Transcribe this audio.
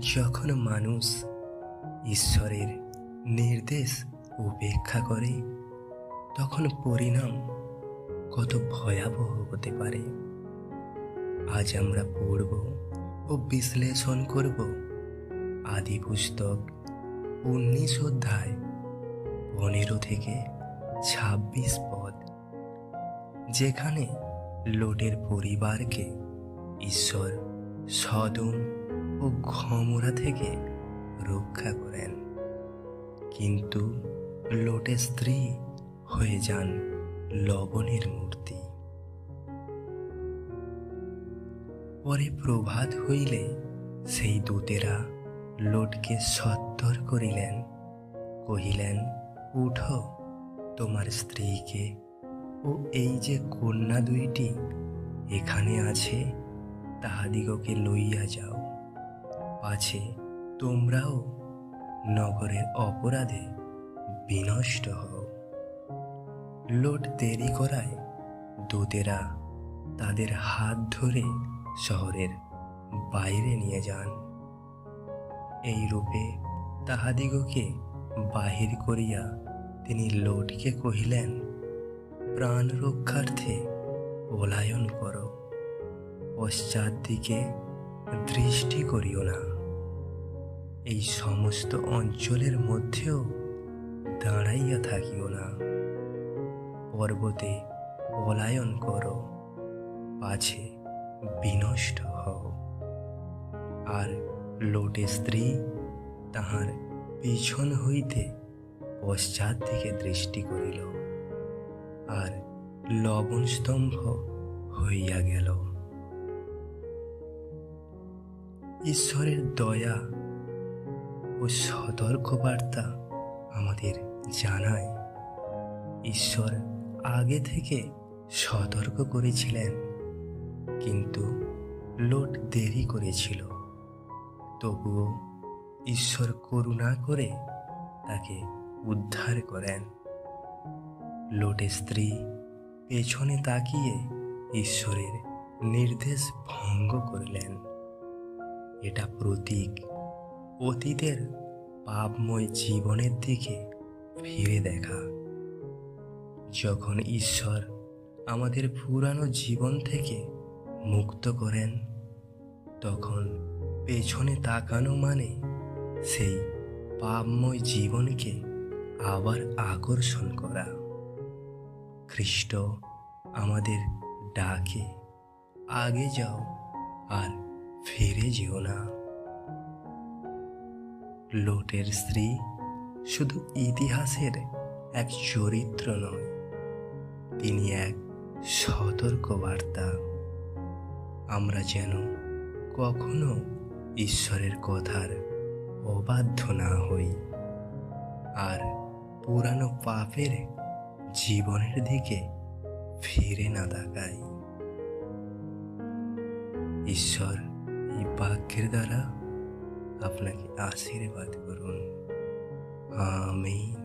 যখন মানুষ ঈশ্বরের নির্দেশ উপেক্ষা করে, তখন পরিণাম কত ভয়াবহ হতে পারে। আজ আমরা পড়ব ও বিশ্লেষণ করব আদি পুস্তক উনিশ অধ্যায় পনেরো থেকে ছাব্বিশ পদ, যেখানে লোটের পরিবারকে ঈশ্বর সদম ও ঘমরা থেকে রক্ষা করেন। কিন্তু লোটের স্ত্রী হয়ে যান লবণের মূর্তি। পরে প্রভাত হইলে সেই দূতেরা লোটকে সত্তর করিলেন। কহিলেন, উঠো, তোমার স্ত্রীকে ও এই যে কন্যা দুইটি এখানে আছে, তাহাদিগকে লইয়া যাও। পাছে তোমরাও নগরের অপরাধে বিনষ্ট হও। লোট দেরি করায় দূতেরা তাদের হাত ধরে শহরের বাইরে নিয়ে যান। এই রূপে তাহাদিগকে বাহির করিয়া তিনি লোটকে কহিলেন, প্রাণ রক্ষার্থে পলায়ন করো। পশ্চাৎ দিকে দৃষ্টি করিও না। এই সমস্ত অঞ্চলের মধ্যেও দাঁড়াইয়া থাকিও না। পর্বতে পলায়ন করো, পাছে বিনষ্ট হও। আর লোটে স্ত্রী তাহার পিছন হইতে পশ্চাৎ দিকে দৃষ্টি করিল, আর লবণ স্তম্ভ হইয়া গেল। ঈশ্বরের দয়া ও সতর্কবার্তা আমাদের জানায়। ঈশ্বর আগে থেকে সতর্ক করেছিলেন, কিন্তু লোট দেরি করেছিল। তবুও ঈশ্বর করুণা করে তাকে উদ্ধার করেন। লোটের স্ত্রী পেছনে তাকিয়ে ঈশ্বরের নির্দেশ ভঙ্গ করলেন। এটা প্রতীক অতীতের পাপময় জীবনের দিকে ফিরে দেখা। যখন ঈশ্বর আমাদের পুরানো জীবন থেকে মুক্ত করেন, তখন পেছনে তাকানো মানে সেই পাপময় জীবনকে আবার আকর্ষণ করা। খ্রিস্ট আমাদের ডাকে, আগে যাও আর ফিরে যেও না। লোটের স্ত্রী শুধু ইতিহাসের এক চরিত্র নয়, তিনি এক সতর্ক বার্তা আমরা যেন কখনো ঈশ্বরের কথার অবাধ্য না হই, আর পুরানো পাপের জীবনের দিকে ফিরে না তাকাই। ঈশ্বর এই বাক্যের দ্বারা আপনাকে আশীর্বাদ করুন আমিন